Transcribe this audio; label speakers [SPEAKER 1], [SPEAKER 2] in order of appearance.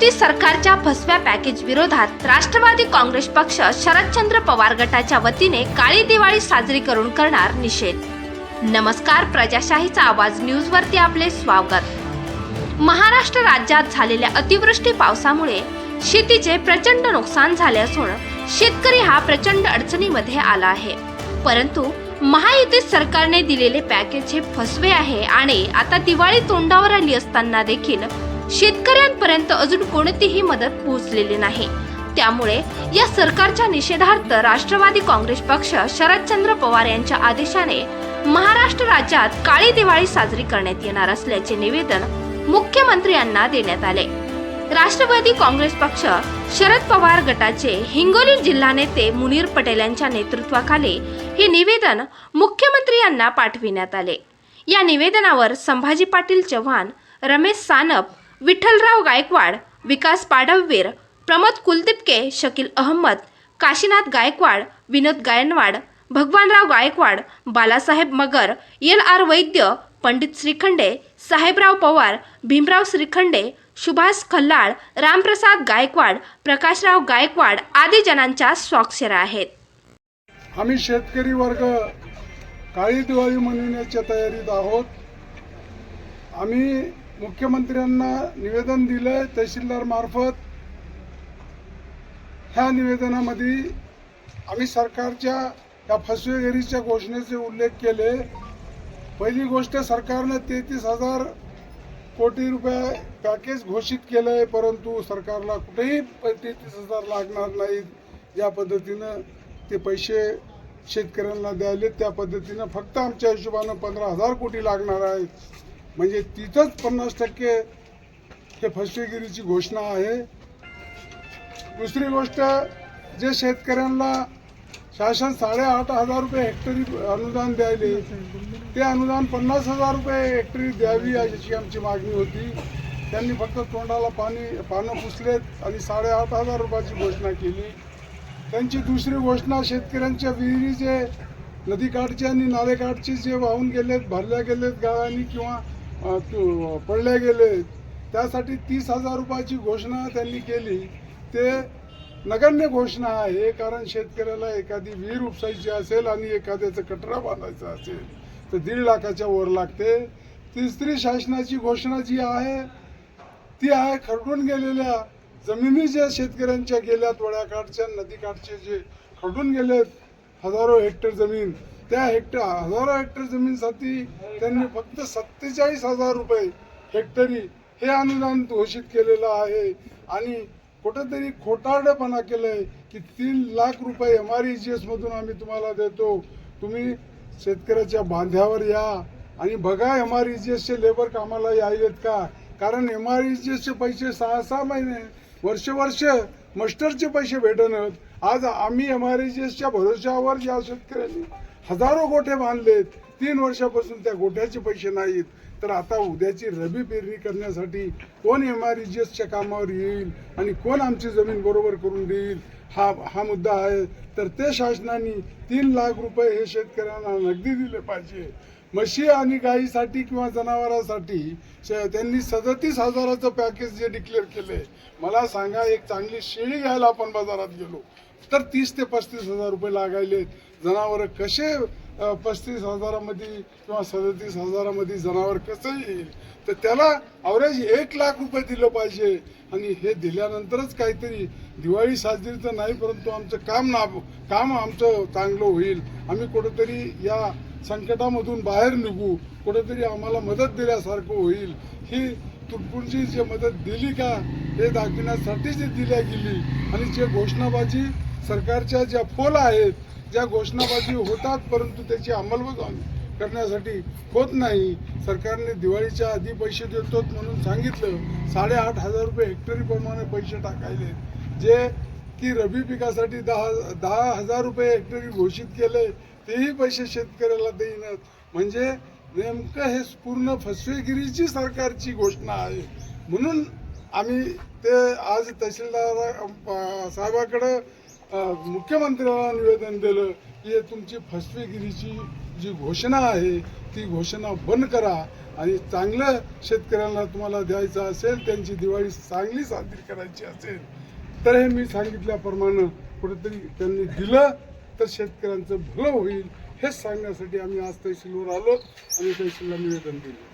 [SPEAKER 1] युती सरकारच्या फसव्या पॅकेज विरोधात राष्ट्रवादी काँग्रेस पक्ष शरदचंद्र पवार गटाच्या वतीने काळी दिवाळी साजरी करून करणार निषेध. नमस्कार प्रजाशाहीचा आवाज न्यूजवरती आपले स्वागत. महाराष्ट्र राज्यात झालेल्या अतिवृष्टी पावसामुळे शेतीचे प्रचंड नुकसान झाले असून शेतकरी हा प्रचंड अडचणीमध्ये आला आहे. परंतु महायुती सरकारने दिलेले पॅकेज हे फसवे आहे आणि आता दिवाळी तोंडावर आली असताना देखील शेतकऱ्यांपर्यंत अजून कोणतीही मदत पोहोचलेली नाही. त्यामुळे या सरकारच्या निषेधार्थ राष्ट्रवादी काँग्रेस पक्ष शरदचंद्र पवार यांच्या आदेशाने महाराष्ट्र राज्यात काळी दिवाळी साजरी करण्यात येणार असल्याचे निवेदन मुख्यमंत्र्यांना देण्यात आले. राष्ट्रवादी काँग्रेस पक्ष शरद पवार गटाचे हिंगोली जिल्हा नेते मुनीर पटेल यांच्या नेतृत्वाखाली हे निवेदन मुख्यमंत्री यांना पाठविण्यात आले. या निवेदनावर संभाजी पाटील चव्हाण रमेश सानप विठ्ठलराव गायकवाड विकास पाडववीर प्रमोद कुलदिपके शकील अहमद काशीनाथ गायकवाड विनोद गायनवाड भगवानराव गायकवाड बालासाहेब मगर एल आर वैद्य पंडित श्रीखंडे साहेबराव पवार भीमराव श्रीखंडे सुभाष खल्लाळ रामप्रसाद गायकवाड प्रकाशराव गायकवाड आदी जणांच्या स्वाक्षऱ्या आहेत.
[SPEAKER 2] आम्ही शेतकरी वर्ग काळी दिवाळी मनविण्याच्या तयारीत आहोत. आम्ही मुख्यमंत्र्यांना निवेदन दिलं तहसीलदार मार्फत. ह्या निवेदनामध्ये आम्ही सरकारच्या या फसवेगिरीच्या घोषणेचे उल्लेख केले. पहिली गोष्ट सरकारनं तेहतीस हजार कोटी रुपये पॅकेज घोषित केलं आहे परंतु सरकारला कुठेही तेहतीस हजार लागणार नाहीत. ज्या पद्धतीनं ते पैसे शेतकऱ्यांना द्यायले त्या पद्धतीनं फक्त आमच्या हिशोबानं पंधरा हजार कोटी लागणार आहेत. म्हणजे तिथंच पन्नास टक्के हे फसवेगिरीची घोषणा आहे. दुसरी गोष्ट जे शेतकऱ्यांना शासन साडेआठ हजार रुपये हेक्टरी अनुदान द्यायले ते अनुदान पन्नास हजार रुपये हेक्टरी द्यावी अशी आमची मागणी होती. त्यांनी फक्त तोंडाला पाणी पानं पुसलेत आणि साडेआठ हजार रुपयाची घोषणा केली. त्यांची दुसरी घोषणा शेतकऱ्यांच्या विहिरीचे नदीकाठचे आणि नालेकाठचे जे वाहून गेलेत भरल्या गेलेत गाळांनी किंवा पडले गेले. गेलेत त्यासाठी तीस हजार रुपयाची घोषणा त्यांनी केली. ते नगण्य घोषणा आहे कारण शेतकऱ्याला एखादी विहीर उपसायची असेल आणि एखाद्याचं कटरा बांधायचा असेल तर दीड लाखाच्या वर लागते. तिसरी शासनाची घोषणा जी आहे ती आहे खरडून गेलेल्या जमिनी ज्या शेतकऱ्यांच्या गेल्या थोड्याकाठच्या नदीकाठचे जे खरडून गेलेत हजारो हेक्टर जमीन त्या हेक्टर हजारो हेक्टर जमीनसाठी त्यांनी फक्त सत्तेचाळीस हजार रुपये हेक्टरी हे अनुदान घोषित केलेलं आहे. आणि कुठंतरी खोटारडेपणा केलंय की तीन लाख रुपये एम आर ई जी एसमधून आम्ही तुम्हाला देतो. तुम्ही शेतकऱ्याच्या बांध्यावर या. आणि बघा एम आर ई जी एसचे लेबर कामाला यायलेत का? कारण एम आर ई जी एसचे पैसे सहा सहा महिने वर्ष वर्ष मस्टरचे पैसे भेटणत आज आम्ही एम आर ई जी एसच्या भरोश्यावर या शेतकऱ्यांनी हजारो गोठे बांधलेत. तीन वर्षापासून त्या गोठ्याचे पैसे नाहीत. तर आता उद्याची रबी पेरणी करण्यासाठी कोण एम आर एसच्या कामावर येईल आणि कोण आमची जमीन बरोबर करून देईल हा हा मुद्दा आहे. तर ते शासनाने तीन लाख रुपये हे शेतकऱ्यांना नगदी दिले पाहिजे. म्हशी आणि गाईसाठी किंवा जनावरांसाठी त्यांनी सदतीस हजाराचं पॅकेज जे डिक्लेअर केलंय मला सांगा एक चांगली शेळी घ्यायला आपण बाजारात गेलो. तर तीस ते पस्तीस हजार रुपये लागायले. जनावर कसे पस्तीस हजारामध्ये किंवा सदतीस हजारामध्ये जनावर कसं येईल? तर त्याला अवरेज एक लाख रुपये दिलं पाहिजे. आणि हे दिल्यानंतरच काहीतरी दिवाळी साजरी तर नाही परंतु आमचं काम ना काम आमचं चांगलं होईल. आम्ही कुठंतरी या संकटामधून बाहेर निघू. कुठेतरी आम्हाला मदत दिल्यासारखं होईल. ही तुटपुंची जे मदत दिली का हे दाखविण्यासाठी जी दिल्या गेली. आणि जे घोषणाबाजी सरकारच्या ज्या फोल आहेत ज्या घोषणाबाजी होतात परंतु त्याची अंमलबजावणी करण्यासाठी होत नाही. सरकारने दिवाळीच्या आधी पैसे देतो म्हणून सांगितलं. साडेआठ हजार रुपये हेक्टरीप्रमाणे पैसे टाकायले. जे की रबी पिकासाठी दहा दहा हजार रुपये हेक्टरी घोषित केले तेही पैसे शेतकऱ्याला देईनात. म्हणजे नेमकं हे पूर्ण फसवेगिरीची सरकारची घोषणा आहे. म्हणून आम्ही ते आज तहसीलदार साहेबाकडं मुख्यमंत्र्यांना निवेदन दिलं की तुमची फसवेगिरीची जी घोषणा आहे ती घोषणा बंद करा आणि चांगलं शेतकऱ्यांना तुम्हाला द्यायचं असेल त्यांची दिवाळी चांगली साजरी करायची असेल तर हे मी सांगितल्याप्रमाणे कुठेतरी त्यांनी दिलं तर शेतकऱ्यांचं भलं होईल हेच सांगण्यासाठी आम्ही आज तहसीलवर आलो आणि तहसीलला निवेदन दिलं.